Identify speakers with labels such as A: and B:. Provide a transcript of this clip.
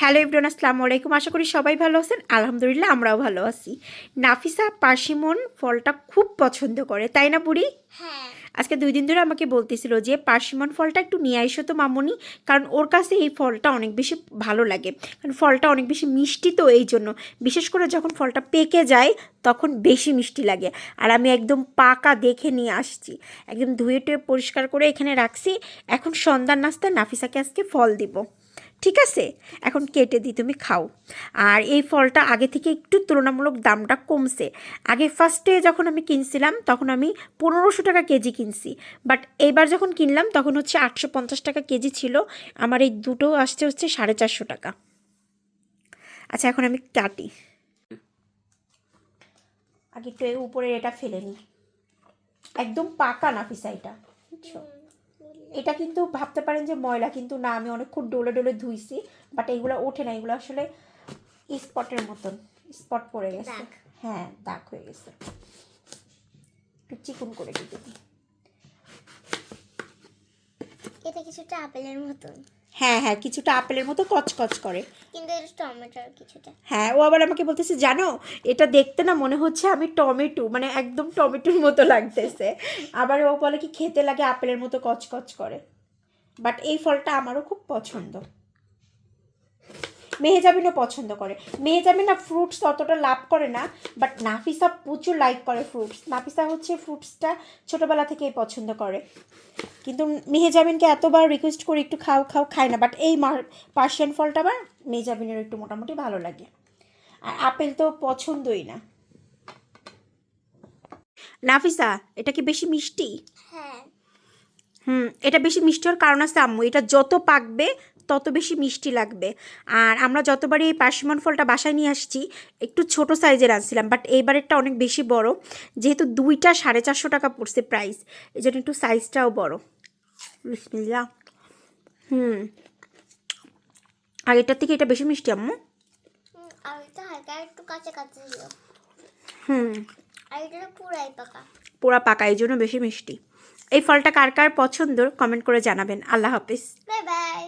A: Hello ইবরান আসসালামু আলাইকুম। আশা করি সবাই ভালো আছেন। আলহামদুলিল্লাহ আমরাও ভালো আছি। নাফিসা পার্সিমন ফলটা খুব পছন্দ করে তাই না বুড়ি?
B: হ্যাঁ।
A: আজকে দুই দিন ধরে আমাকে বলতেছিল যে পার্সিমন ফলটা একটু নিয়ে আইসো তো মামুনি কারণ ওর কাছে এই ফলটা অনেক বেশি ভালো লাগে। কারণ ফলটা অনেক বেশি মিষ্টি তো এই জন্য। বিশেষ করে যখন ফলটা পেকে যায় তখন বেশি মিষ্টি লাগে। আর আমি একদম পাকা দেখে নিয়ে আসছি। একদম ধুয়ে টুয়ে পরিষ্কার করে এখানে রাখছি। এখন সন্ধ্যার নাস্তায় নাফিসাকে আজকে ফল দিব। ঠিক আছে? এখন কেটে দিই, তুমি খাও। আর এই ফলটা আগে থেকে একটু তুলনামূলক দামটা কমছে। আগে ফার্স্টে যখন আমি কিনছিলাম, তখন আমি পনেরোশো টাকা কেজি কিনছি। বাট এইবার যখন কিনলাম, তখন হচ্ছে আটশো পঞ্চাশ টাকা কেজি ছিল। আমার এই দুটো আসছে হচ্ছে সাড়ে চারশো টাকা। আচ্ছা এখন আমি কাটি। আগে একটু উপরে এটা ফেলে নিই একদম পাকা না পিসা এটা, বুঝছ? এটা কিন্তু ভাবতে পারেন যে ময়লা কিন্তু না আমি অনেকক্ষণ ডোলে ডোলে ধুইছি বাট এইগুলো ওঠে না এগুলো আসলে স্পটের মতন স্পট পড়ে গেছে। হ্যাঁ দাগ হয়ে গেছে একটু চিকন করে দিতে।
B: এটা কিছুটা আপেলের মতন
A: হ্যাঁ হ্যাঁ কিছুটা আপেলের মতো কচকচ করে।
B: কিন্তু এটা টমেটোর কিছুটা।
A: হ্যাঁ ও আবার আমাকে বলতেছে জানো এটা দেখতে না মনে হচ্ছে আমি টমেটো মানে একদম টমেটোর মতো লাগতেছে। আবার ও বলে কি খেতে লাগে আপেলের মতো কচকচ করে। বাট এই ফলটা আমারও খুব পছন্দ। মেহেজাবিনও পছন্দ করে। মেহেজাবিন না ফ্রুটস অতটা লাভ করে না বাট নাফিসা প্রচুর লাইক করে ফ্রুটস নাফিসা হচ্ছে ফ্রুটসটা ছোটোবেলা থেকেই পছন্দ করে। কিন্তু মেহেজাবিনকে এতবার রিকোয়েস্ট করি একটু খাও খাও, খায় না বাট এই পার্সিয়ান ফলটা আবার মেহেজাবিনের একটু মোটামুটি ভালো লাগে। আর আপেল তো পছন্দই না। নাফিসা, এটা কি বেশি মিষ্টি?
B: হ্যাঁ।
A: হুম এটা বেশি মিষ্টি হওয়ার কারণ আছে আম্মু। এটা যত পাকবে তত বেশি মিষ্টি লাগবে। আর আমরা যতবারই এই পার্সিমন ফলটা বাসায় নিয়ে আসছি একটু ছোট সাইজের আনছিলাম বাট এইবারেরটা অনেক বেশি বড়। যেহেতু দুইটা সাড়ে চারশো টাকা পড়ছে প্রাইস এই জন্য একটু সাইজটাও বড়। বিসমিল্লাহ। হুম। আগেরটার থেকে এটা বেশি মিষ্টি আম্মু? হুম পোড়া পাকা এই জন্য বেশি মিষ্টি। এই ফলটা কার কার পছন্দ কমেন্ট করে জানাবেন। আল্লাহ হাফিজ।
B: Bye bye